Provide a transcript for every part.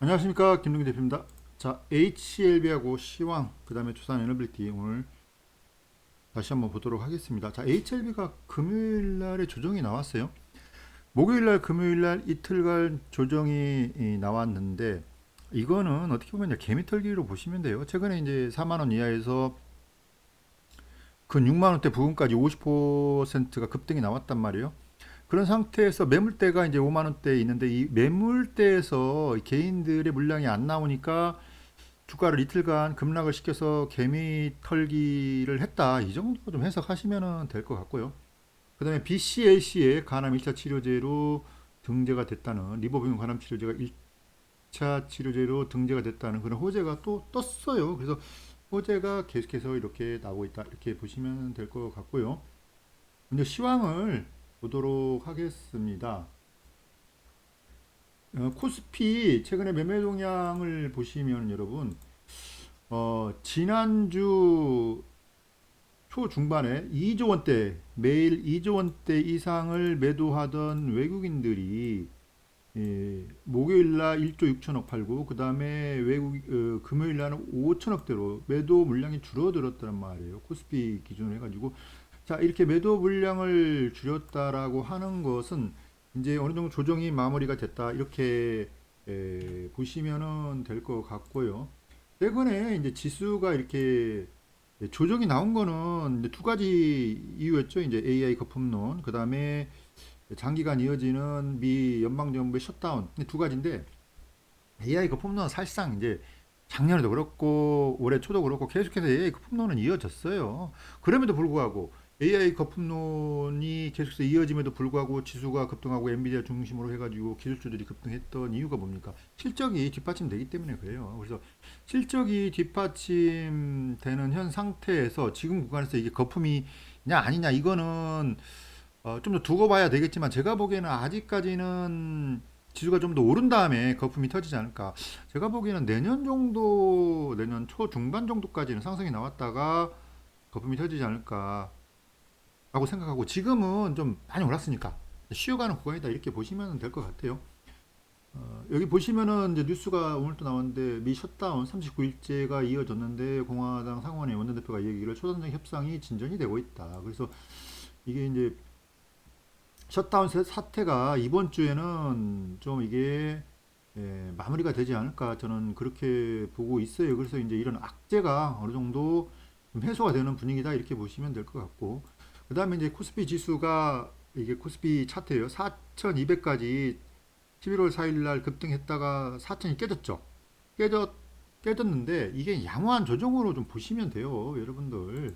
안녕하십니까 김동기 대표입니다. 자 HLB하고 시황 그 다음에 주산 에너빌리티 오늘 다시 한번 보도록 하겠습니다. 자 HLB가 금요일 날에 조정이 나왔어요. 목요일 날 금요일 날 이틀간 조정이 이, 나왔는데 이거는 어떻게 보면 개미털기로 보시면 돼요. 최근에 이제 4만 원 이하에서 근 6만 원대 부근까지 50%가 급등이 나왔단 말이에요. 그런 상태에서 매물대가 이제 5만 원대에 있는데 이 매물대에서 개인들의 물량이 안 나오니까 주가를 이틀간 급락을 시켜서 개미 털기를 했다. 이 정도 좀 해석하시면 될 것 같고요. 그 다음에 BCLC의 간암 1차 치료제로 등재가 됐다는 리보비움 간암 치료제가 1차 치료제로 등재가 됐다는 그런 호재가 또 떴어요. 그래서 호재가 계속해서 이렇게 나오고 있다. 이렇게 보시면 될 것 같고요. 먼저 시황을 보도록 하겠습니다. 어, 코스피 최근에 매매 동향을 보시면 여러분 어, 지난주 초중반에 2조 원대 매일 2조 원대 이상을 매도하던 외국인들이 예, 목요일 날 1조 6천억 팔고 그 다음에 외국 어, 금요일 날은 5천억대로 매도 물량이 줄어들었단 말이에요. 코스피 기준으로 해가지고 자 이렇게 매도 물량을 줄였다라고 하는 것은 이제 어느 정도 조정이 마무리가 됐다 이렇게 에, 보시면은 될 것 같고요. 최근에 이제 지수가 이렇게 조정이 나온 거는 두 가지 이유였죠. 이제 AI 거품론, 그 다음에 장기간 이어지는 미 연방정부의 셧다운 이두 가지인데 AI 거품론은 사실상 이제 작년에도 그렇고 올해 초도 그렇고 계속해서 AI 거품론은 이어졌어요. 그럼에도 불구하고 AI 거품론이 계속해서 이어짐에도 불구하고 지수가 급등하고 엔비디아 중심으로 해가지고 기술주들이 급등했던 이유가 뭡니까? 실적이 뒷받침되기 때문에 그래요. 그래서 실적이 뒷받침되는 현 상태에서 지금 구간에서 이게 거품이냐 아니냐 이거는 어, 좀 더 두고 봐야 되겠지만 제가 보기에는 아직까지는 지수가 좀 더 오른 다음에 거품이 터지지 않을까. 제가 보기에는 내년 정도, 내년 초 중반 정도까지는 상승이 나왔다가 거품이 터지지 않을까. 라고 생각하고 지금은 좀 많이 올랐으니까 쉬어가는 구간이다 이렇게 보시면 될 것 같아요. 어, 여기 보시면은 이제 뉴스가 오늘 또 나왔는데 미 셧다운 39일째가 이어졌는데 공화당 상원의 원내대표가 이 얘기를 초단적 협상이 진전이 되고 있다. 그래서 이게 이제 셧다운 사- 사태가 이번 주에는 좀 이게 예, 마무리가 되지 않을까 저는 그렇게 보고 있어요. 그래서 이제 이런 악재가 어느 정도 좀 해소가 되는 분위기다 이렇게 보시면 될 것 같고 그 다음에 이제 코스피 지수가 이게 코스피 차트예요. 4,200까지 11월 4일 날 급등했다가 4,000이 깨졌죠. 깨졌 깨졌는데 이게 양호한 조정으로 좀 보시면 돼요, 여러분들.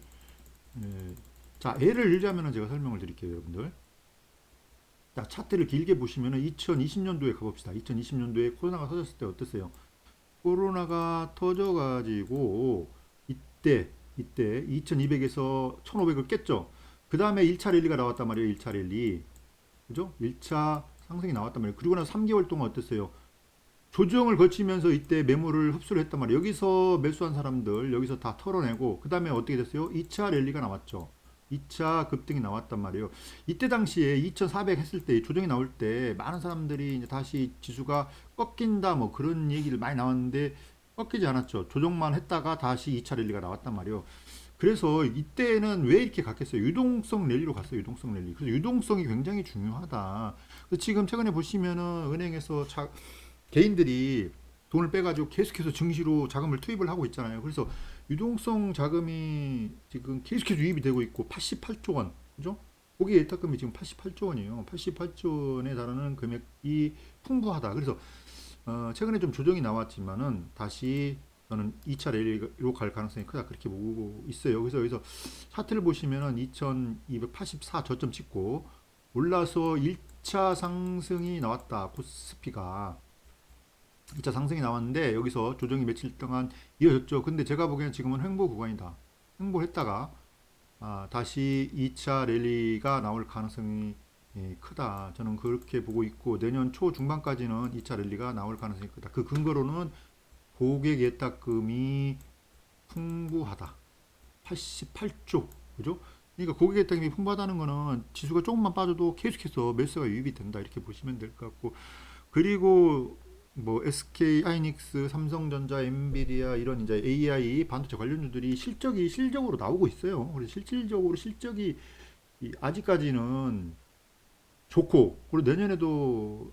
예. 자, 예를 들자면은 제가 설명을 드릴게요, 여러분들. 자, 차트를 길게 보시면은 2020년도에 가봅시다. 2020년도에 코로나가 터졌을 때 어땠어요? 코로나가 터져가지고 이때 이때 2200에서 1500을 깼죠. 그 다음에 1차 랠리가 나왔단 말이에요. 1차 랠리. 그죠? 1차 상승이 나왔단 말이에요. 그리고 나서 3개월 동안 어땠어요? 조정을 거치면서 이때 매물을 흡수를 했단 말이에요. 여기서 매수한 사람들 여기서 다 털어내고 그 다음에 어떻게 됐어요? 2차 랠리가 나왔죠. 2차 급등이 나왔단 말이에요. 이때 당시에 2,400 했을 때 조정이 나올 때 많은 사람들이 이제 다시 지수가 꺾인다 뭐 그런 얘기를 많이 나왔는데 꺾이지 않았죠. 조정만 했다가 다시 2차 랠리가 나왔단 말이에요. 그래서 이때는 왜 이렇게 갔겠어요? 유동성 랠리로 갔어요. 유동성 랠리. 그래서 유동성이 굉장히 중요하다. 그래서 지금 최근에 보시면은 은행에서 자, 개인들이 돈을 빼가지고 계속해서 증시로 자금을 투입을 하고 있잖아요. 그래서 유동성 자금이 지금 계속해서 유입이 되고 있고 88조 원, 그죠? 고기 예탁금이 지금 88조 원이에요. 88조 원에 달하는 금액이 풍부하다. 그래서 어, 최근에 좀 조정이 나왔지만은 다시 저는 2차 랠리로 갈 가능성이 크다 그렇게 보고 있어요. 그래서 여기서 차트를 보시면은 2284 저점 찍고 올라서 1차 상승이 나왔다. 코스피가 2차 상승이 나왔는데 여기서 조정이 며칠 동안 이어졌죠. 근데 제가 보기에는 지금은 횡보 구간이다. 횡보했다가 아, 다시 2차 랠리가 나올 가능성이 예, 크다. 저는 그렇게 보고 있고 내년 초 중반까지는 2차 랠리가 나올 가능성이 크다. 그 근거로는 고객 예탁금이 풍부하다. 88조. 그죠? 그러니까 고객 예탁금이 풍부하다는 거는 지수가 조금만 빠져도 계속해서 매수가 유입이 된다. 이렇게 보시면 될 것 같고 그리고 뭐 SK 하이닉스, 삼성전자, 엔비디아 이런 이제 AI 반도체 관련주들이 실적이 실적으로 나오고 있어요. 그래서 실질적으로 실적이 이 아직까지는 좋고 그리고 내년에도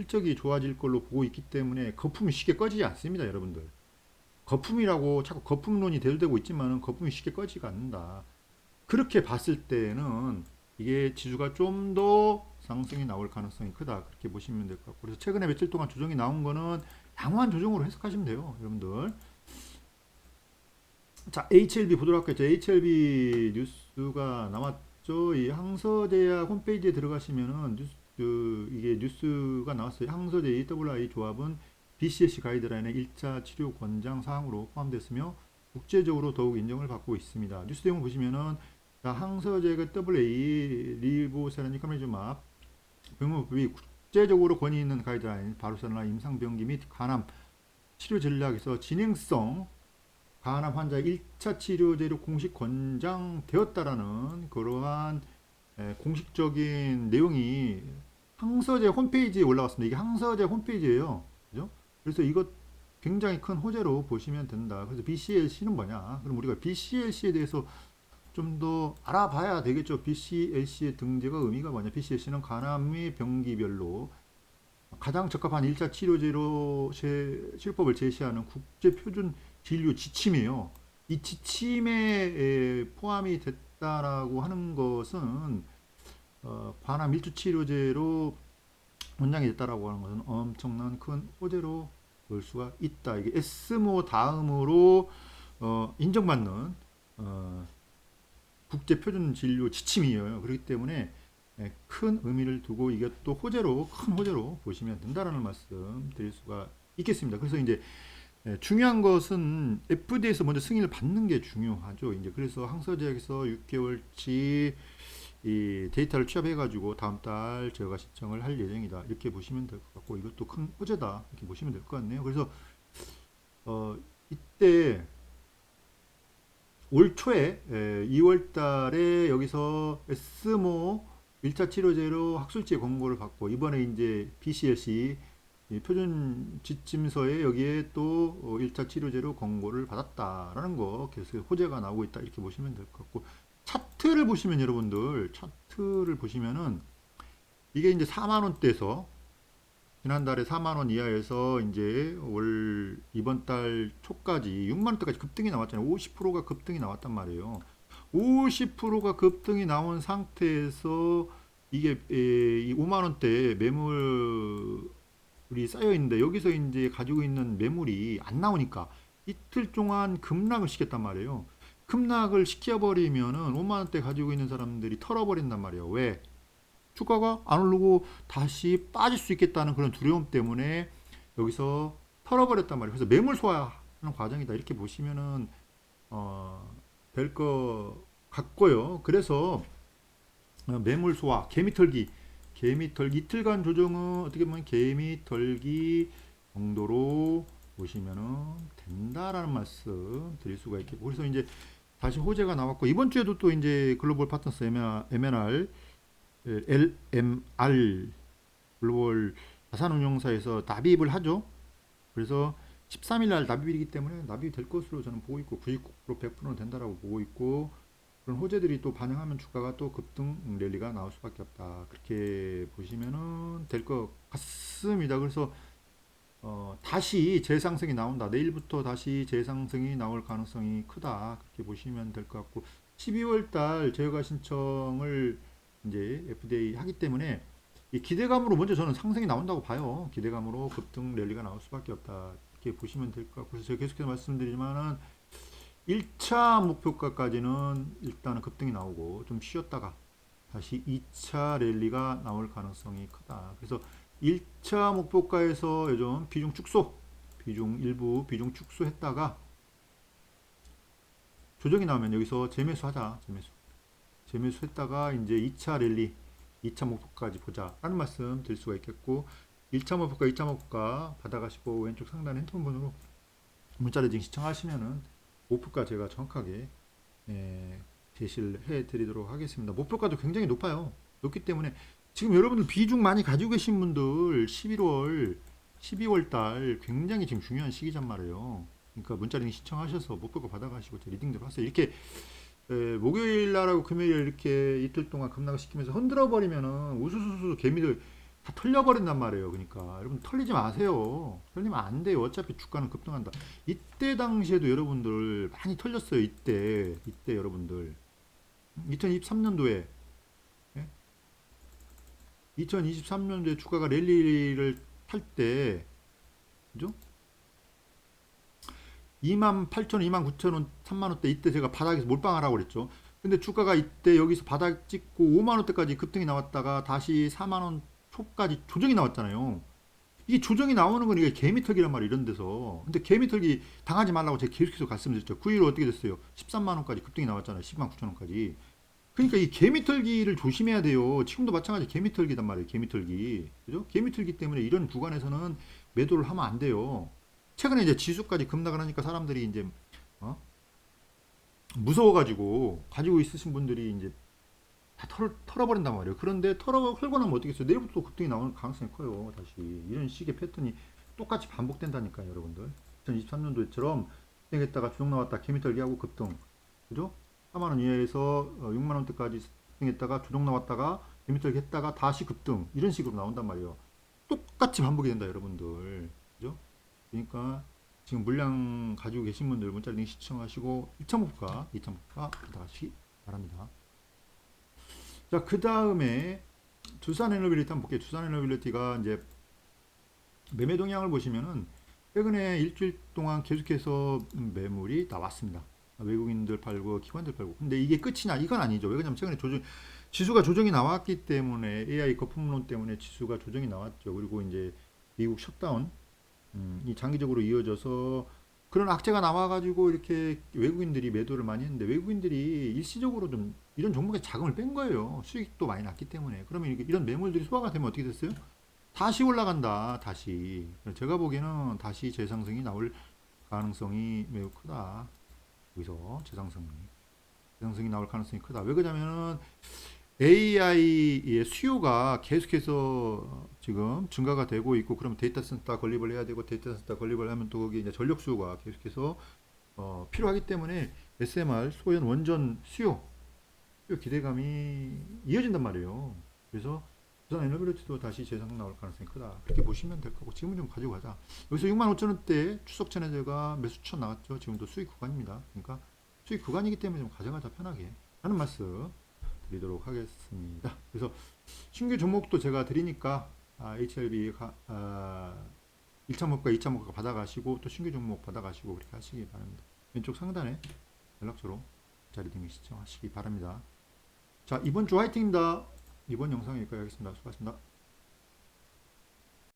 실적이 좋아질 걸로 보고 있기 때문에 거품이 쉽게 꺼지지 않습니다, 여러분들. 거품이라고 자꾸 거품론이 대두되고 있지만은 거품이 쉽게 꺼지가 않는다. 그렇게 봤을 때는 이게 지수가 좀 더 상승이 나올 가능성이 크다. 그렇게 보시면 될 것 같고. 그래서 최근에 며칠 동안 조정이 나온 거는 양호한 조정으로 해석하시면 돼요, 여러분들. 자, HLB 보도록 하겠죠. HLB 뉴스가 나왔죠. 이 항서대학 홈페이지에 들어가시면은 뉴스 그 이게 뉴스가 나왔어요. 항서대 AWI 조합은 BCSC 가이드라인의 1차 치료 권장 사항으로 포함됐으며 국제적으로 더욱 인정을 받고 있습니다. 뉴스 내용 보시면은 자, 항서제가 AA 리보세라닉 카메주맙 병원법이 국제적으로 권위 있는 가이드라인 바르셀로나 임상병기 및 간암 치료 전략에서 진행성 간암 환자 1차 치료제로 공식 권장되었다라는 그러한 에, 공식적인 내용이 항서제 홈페이지에 올라왔습니다. 이게 항서제 홈페이지예요. 그죠? 그래서 이것 굉장히 큰 호재로 보시면 된다. 그래서 BCLC는 뭐냐? 그럼 우리가 BCLC에 대해서 좀 더 알아봐야 되겠죠. BCLC의 등재가 의미가 뭐냐? BCLC는 간암의 병기별로 가장 적합한 1차 치료제로 제, 치료법을 제시하는 국제 표준 진료 지침이에요. 이 지침에 에, 포함이 됐다라고 하는 것은 어, 관암 1주 치료제로 원장이 됐다라고 하는 것은 엄청난 큰 호재로 볼 수가 있다. 이게 에스모 다음으로 어, 인정받는 어, 국제 표준 진료 지침이에요. 그렇기 때문에 예, 큰 의미를 두고 이게 또 호재로 큰 호재로 보시면 된다라는 말씀 드릴 수가 있겠습니다. 그래서 이제 예, 중요한 것은 FDA에서 먼저 승인을 받는 게 중요하죠. 이제 그래서 항서제약에서 6개월치 이 데이터를 취합해 가지고 다음 달 저희가 신청을 할 예정이다. 이렇게 보시면 될 것 같고 이것도 큰 호재다. 이렇게 보시면 될 것 같네요. 그래서 어 이때 올 초에 2월 달에 여기서 에스모 1차 치료제로 학술지 권고를 받고 이번에 이제 BCLC 이 표준 지침서에 여기에 또 어, 1차 치료제로 권고를 받았다라는 거 계속 호재가 나오고 있다 이렇게 보시면 될 것 같고 차트를 보시면 여러분들 차트를 보시면은 이게 이제 4만 원대에서 지난달에 4만 원 이하에서 이제 올 이번 달 초까지 6만 원대까지 급등이 나왔잖아요. 50%가 급등이 나왔단 말이에요. 50%가 급등이 나온 상태에서 이게 에, 이 5만 원대 매물이 쌓여 있는데 여기서 이제 가지고 있는 매물이 안 나오니까 이틀 동안 급락을 시켰단 말이에요. 급락을 시켜버리면은 5만 원대 가지고 있는 사람들이 털어버린단 말이에요. 왜? 주가가 안 오르고 다시 빠질 수 있겠다는 그런 두려움 때문에 여기서 털어버렸단 말이에요. 그래서 매물 소화하는 과정이다. 이렇게 보시면은 어, 될것 같고요. 그래서 어, 매물 소화, 개미 털기, 개미 털기 이틀간 조정은 어떻게 보면 개미 털기 정도로 보시면은 된다라는 말씀 드릴 수가 있겠고 그래서 이제 다시 호재가 나왔고 이번 주에도 또 이제 글로벌 파트너스 MNR LMR 글로벌 자산운용사에서 납입을 하죠. 그래서 13일 날 납입이기 때문에 납입이 될 것으로 저는 보고 있고 99% 100%는 된다라고 보고 있고 그런 호재들이 또 반영하면 주가가 또 급등 랠리가 나올 수밖에 없다. 그렇게 보시면은 될 것 같습니다. 그래서 어, 다시 재상승이 나온다. 내일부터 다시 재상승이 나올 가능성이 크다. 그렇게 보시면 될 것 같고 12월 달 제휴가 신청을 이제 FDA 하기 때문에 이 기대감으로 먼저 저는 상승이 나온다고 봐요. 기대감으로 급등 랠리가 나올 수밖에 없다. 이렇게 보시면 될 것 같고 그래서 제가 계속해서 말씀드리지만은 1차 목표가까지는 일단은 급등이 나오고 좀 쉬었다가 다시 2차 랠리가 나올 가능성이 크다. 그래서 1차 목표가에서 요즘 비중 축소, 비중 일부 비중 축소했다가 조정이 나오면 여기서 재매수 하자, 재매수. 재매수 했다가 이제 2차 랠리, 2차 목표까지 보자 라는 말씀 드릴 수가 있겠고 1차 목표가, 2차 목표가 받아가시고 왼쪽 상단 핸드폰 번호로 문자 레징 시청하시면은 목표가 제가 정확하게 예, 제시를 해 드리도록 하겠습니다. 목표가도 굉장히 높아요. 높기 때문에 지금 여러분들 비중 많이 가지고 계신 분들 11월 12월 달 굉장히 지금 중요한 시기란 말이에요. 그러니까 문자 리딩 신청하셔서 목표가 받아가시고 제 리딩대로 하세요. 이렇게 에, 목요일 날하고 금요일 이렇게 이틀 동안 급락을 시키면서 흔들어 버리면은 우수수수 개미들 다 털려버린단 말이에요. 그러니까 여러분 털리지 마세요. 털리면 안 돼요. 어차피 주가는 급등한다. 이때 당시에도 여러분들 많이 털렸어요. 이때 이때 여러분들 2023년도에 2023년도에 주가가 랠리를 탈 때 그죠? 2만 8천 원, 2만 9천 원, 3만 원대 이때 제가 바닥에서 몰빵하라고 그랬죠. 근데 주가가 이때 여기서 바닥 찍고 5만 원대까지 급등이 나왔다가 다시 4만 원 초까지 조정이 나왔잖아요. 이게 조정이 나오는 건 이게 개미털기란 말이에요. 이런 데서. 근데 개미털기 당하지 말라고 제가 계속해서 말씀드렸죠. 9일 어떻게 됐어요? 13만 원까지 급등이 나왔잖아요. 10만 9천 원까지. 그러니까 이 개미털기를 조심해야 돼요. 지금도 마찬가지 개미털기단 말이에요. 개미털기. 그죠? 개미털기 때문에 이런 구간에서는 매도를 하면 안 돼요. 최근에 이제 지수까지 급락을 하니까 사람들이 이제 어? 무서워가지고 가지고 있으신 분들이 이제 다 털, 털어버린단 말이에요. 그런데 털어 털고 나면 어떻겠어요? 내일부터 또 급등이 나오는 가능성이 커요. 다시 이런 식의 패턴이 똑같이 반복된다니까요, 여러분들. 2023년도처럼 급등했다가 주종 나왔다 개미털기하고 급등, 그죠? 4만 원 이하에서 6만 원대까지 급등했다가 주종 나왔다가 개미털기 했다가 다시 급등 이런 식으로 나온단 말이에요. 똑같이 반복이 된다, 여러분들. 그죠? 그러니까 지금 물량 가지고 계신 분들 문자 링 시청하시고 1차 목표가 2차 목표가 받아가시기 바랍니다. 자, 그 다음에 두산 에너빌리티 한번 볼게요. 두산 에너빌리티가 이제 매매 동향을 보시면은 최근에 일주일 동안 계속해서 매물이 나왔습니다. 외국인들 팔고 기관들 팔고. 근데 이게 끝이냐? 이건 아니죠. 왜냐면 최근에 조정 지수가 조정이 나왔기 때문에 AI 거품론 때문에 지수가 조정이 나왔죠. 그리고 이제 미국 셧다운 음, 이 장기적으로 이어져서 그런 악재가 나와가지고 이렇게 외국인들이 매도를 많이 했는데 외국인들이 일시적으로 좀 이런 종목에 자금을 뺀 거예요. 수익도 많이 났기 때문에. 그러면 이런 매물들이 소화가 되면 어떻게 됐어요? 다시 올라간다. 다시. 제가 보기에는 다시 재상승이 나올 가능성이 매우 크다. 여기서 재상승이. 재상승이 나올 가능성이 크다. 왜 그러냐면은 AI의 수요가 계속해서 지금 증가가 되고 있고 그러면 데이터 센터 건립을 해야 되고 데이터 센터 건립을 하면 또 거기 이제 전력 수요가 계속해서 어, 필요하기 때문에 SMR 소형 원전 수요 수요 기대감이 이어진단 말이에요. 그래서 부산 에너비리티도 다시 재상 나올 가능성이 크다. 그렇게 보시면 될 거고 지금은 좀 가지고 가자. 여기서 6만 5천 원대 추석 전에 제가 매수천 나왔죠. 지금도 수익 구간입니다. 그러니까 수익 구간이기 때문에 좀 가져가자 편하게 하는 말씀 드리도록 하겠습니다. 그래서 신규 종목도 제가 드리니까 아, HLB 가, 아, 1차 목과 2차 목과 받아가시고 또 신규 종목 받아가시고 그렇게 하시기 바랍니다. 왼쪽 상단에 연락처로 자리 등을 시청하시기 바랍니다. 자 이번 주 화이팅입니다. 이번 영상 여기까지 하겠습니다. 수고하셨습니다.